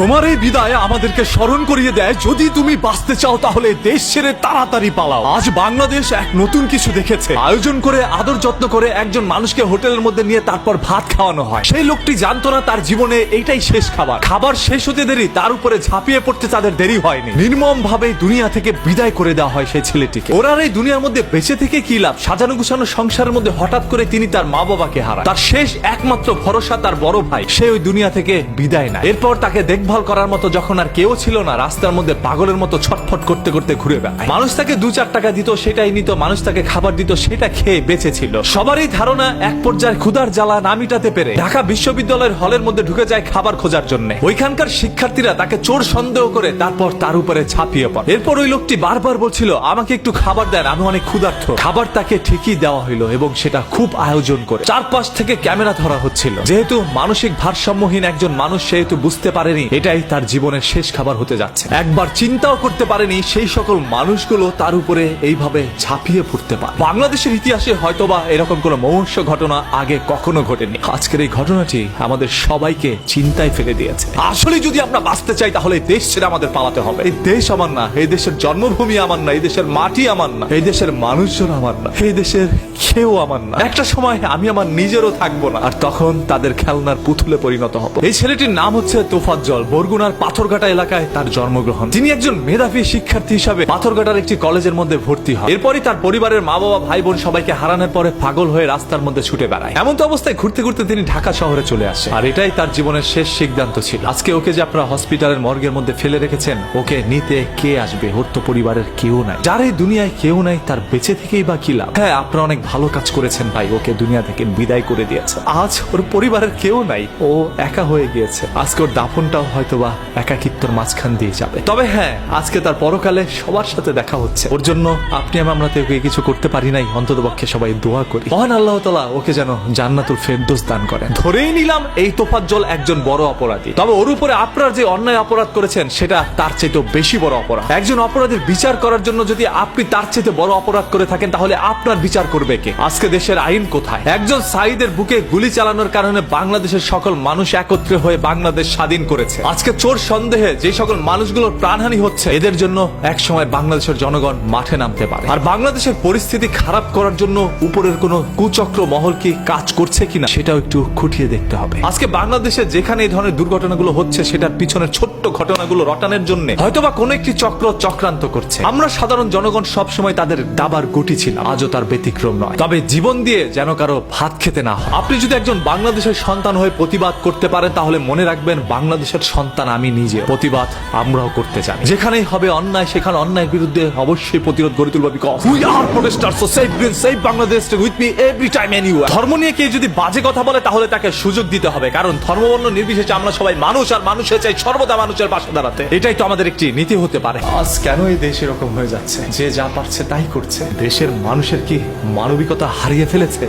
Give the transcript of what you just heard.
তোমার এই বিদায় আমাদেরকে স্মরণ করিয়ে দেয়। যদি তুমি বাঁচতে চাও, তাহলে দেশ ছেড়ে তাড়াতাড়ি পালাও। আজ বাংলাদেশ এক নতুন কিছু দেখেছে। আয়োজন করে, আদর যত্ন করে একজন মানুষকে হোটেলের মধ্যে নিয়ে তারপর ভাত খাওয়ানো হয়। সেই লোকটি জানতো না তার জীবনে এইটাই শেষ খাবার। খাবার শেষ হতে দেরি, তার উপরে ঝাঁপিয়ে পড়তে তাদের দেরি হয়নি। নির্মম ভাবে দুনিয়া থেকে বিদায় করে দেওয়া হয় সেই ছেলেটিকে। ওরা আর এই দুনিয়ার মধ্যে বেঁচে থেকে কি লাভ? সাজানো গুছানো সংসারের মধ্যে হঠাৎ করে তিনি তার মা বাবাকে হারান। তার শেষ একমাত্র ভরসা তার বড় ভাই। সে ওই দুনিয়া থেকে বিদায় নেয়। এরপর তাকে দেখভাল করার মতো যখন আর কেউ ছিল না, রাস্তার মধ্যে পাগলের মতো ছটফট করতে করতে ঘুরে বেড়ায়। মানুষ তাকে দু চার টাকা দিত, সেটাই নিত, মানুষ তাকে খাবার দিত, সেটা খেয়ে বেঁচে ছিল সবারই ধারণা, এক পর্যায়ে ক্ষুধার জ্বালা না মিটাতে পেরে ঢাকা বিশ্ববিদ্যালয়ের হলের মধ্যে ঢুকে যায় খাবার খোঁজার জন্য। ওইখানকার শিক্ষার্থীরা তাকে চোর সন্দেহ করে তারপর তার উপরে ছাপিয়ে পড়ে। এরপর ওই লোকটি বারবার বলছিল, আমাকে একটু খাবার দেন, আমি অনেক ক্ষুধার্থ খাবার তাকে ঠিকই দেওয়া হইল এবং সেটা খুব আয়োজন করে। চারপাশ থেকে ক্যামেরা ধরা হচ্ছিল। যেহেতু মানসিক ভারসাম্যহীন একজন মানুষ, সেহেতু বুঝতে পারেনি এটাই তার জীবনের শেষ খাবার হতে যাচ্ছে। একবার চিন্তাও করতে পারেনি সেই সকল মানুষগুলো তার উপরে এইভাবে ঝাঁপিয়ে পড়তে পারে। বাংলাদেশের ইতিহাসে হয়তোবা এরকম কোনো মহর্ষ ঘটনা আগে কখনো ঘটেনি। আজকের এই ঘটনাটি আমাদের সবাইকে চিন্তায় ফেলে দিয়েছে। আসলে যদি আমরা বাঁচতে চাই, তাহলে দেশ ছেড়ে আমাদের পালাতে হবে। এই দেশ আমার না, এই দেশের জন্মভূমি আমার না, এই দেশের মাটি আমার না, এই দেশের মানুষজন আমার না, এই দেশের কেউ আমার না। একটা সময় আমি আমার নিজেরও থাকব না। আর তখন তাদের খেলনার পুতুলে পরিণত হব। এই ছেলেটির নাম হচ্ছে তোফাজ্জল। বরগুনার পাথরঘাটা এলাকায় তার জন্মগ্রহণ। তিনি একজন মেধাবী শিক্ষার্থী হিসাবে পাথরঘাটার একটি কলেজের মধ্যে ভর্তি হয় এরপরই তার পরিবারের মা বাবা ভাই বোন সবাইকে হারানোর পরে পাগল হয়ে রাস্তার মধ্যে ছুটে বেড়ায়। এমন তো অবস্থায় ঘুরতে ঘুরতে তিনি ঢাকা শহরে চলে আসে। আর এটাই তার জীবনের শেষ সিদ্ধান্ত ছিল। আজকে ওকে যে আপনারা হসপিটালের মর্গের মধ্যে ফেলে রেখেছেন, ওকে নিতে কে আসবে? ওর তো পরিবারের কেউ নাই। যার এই দুনিয়ায় কেউ নাই, তার বেঁচে থেকেই বা কি লাভ? হ্যাঁ আপনারা অনেক ভালো কাজ করেছেন ভাই, ওকে দুনিয়া থেকে বিদায় করে দিয়েছে আজ ওর পরিবারের কেউ নাই, ও একা হয়ে গিয়েছে। আজকে ওর দাফনটাও হয়তো বা একাকিত্বর মাঝখান দিয়ে যাবে। তবে হ্যাঁ আজকে তার পরকালে সবার সাথে দেখা হচ্ছে। ওর জন্য আপনি আমি আমরা তো কিছু করতে পারি নাই। অন্তত পক্ষে সবাই দোয়া করি। মহান আল্লাহ তালা ওকে যেন জান্নাতুল ফেরদোস দান করেন। ধরেই নিলাম এই তোফাজ্জল একজন বড় অপরাধী। তবে ওর উপরে আপনার যে অন্যায় অপরাধ করেছেন, সেটা তার চাইতে বেশি বড় অপরাধ। একজন অপরাধীর বিচার করার জন্য যদি আপনি তার চাইতে বড় অপরাধ করে থাকেন, তাহলে আপনার বিচার করবে কে? আজকে দেশের আইন কোথায়? একজন সাইদের বুকে গুলি চালানোর কারণে বাংলাদেশের সকল মানুষ একত্রে হয়ে বাংলাদেশ স্বাধীন করেছে। আজকে চোর সন্দেহে যে সকল মানুষগুলোর প্রাণহানি হচ্ছে, এদের জন্য এক সময় বাংলাদেশের জনগণ মাঠে নামতে পারে। আর বাংলাদেশের পরিস্থিতি খারাপ করার জন্য উপরের কোনো কুচক্র মহল কি কাজ করছে কিনা, সেটাও একটু খুঁটিয়ে দেখতে হবে। আজকে বাংলাদেশে যেখানে এই ধরনের দুর্ঘটনাগুলো হচ্ছে, সেটার পিছনের ছোট্ট ঘটনাগুলো রটানোর জন্য হয়তোবা কোনো একটি চক্র চক্রান্ত করছে। আমরা সাধারণ জনগণ সব সময় তাদের দাবার গুটি ছিলাম, আজও তার ব্যতিক্রম নয়। তবে জীবন দিয়ে যেন কারও ভাত খেতে না হয়। আপনি যদি একজন বাংলাদেশের সন্তান হয়ে প্রতিবাদ করতে পারেন, তাহলে মনে রাখবেন বাংলাদেশের সন্তান আমি নিজে। প্রতিবাদ আমরাও করতে চাই যেখানেই হবে অন্যায়, সেখানে অন্যায়ের বিরুদ্ধে অবশ্যই প্রতিরোধ গড়ে তুলবো because we are protester so save green save Bangladesh with me every time ধর্ম নিয়ে কেউ যদি বাজে কথা বলে, তাহলে তাকে সুযোগ দিতে হবে। কারণ ধর্মবর্ণ নির্বিশেষে আমরা সবাই মানুষ, আর মানুষের চাই সর্বদা মানুষের পাশে দাঁড়াতে। এটাই তো আমাদের একটি নীতি হতে পারে। আজ কেন এই দেশ এরকম হয়ে যাচ্ছে? যে যা পারছে তাই করছে। দেশের মানুষের কি মানবিকতা হারিয়ে ফেলেছে?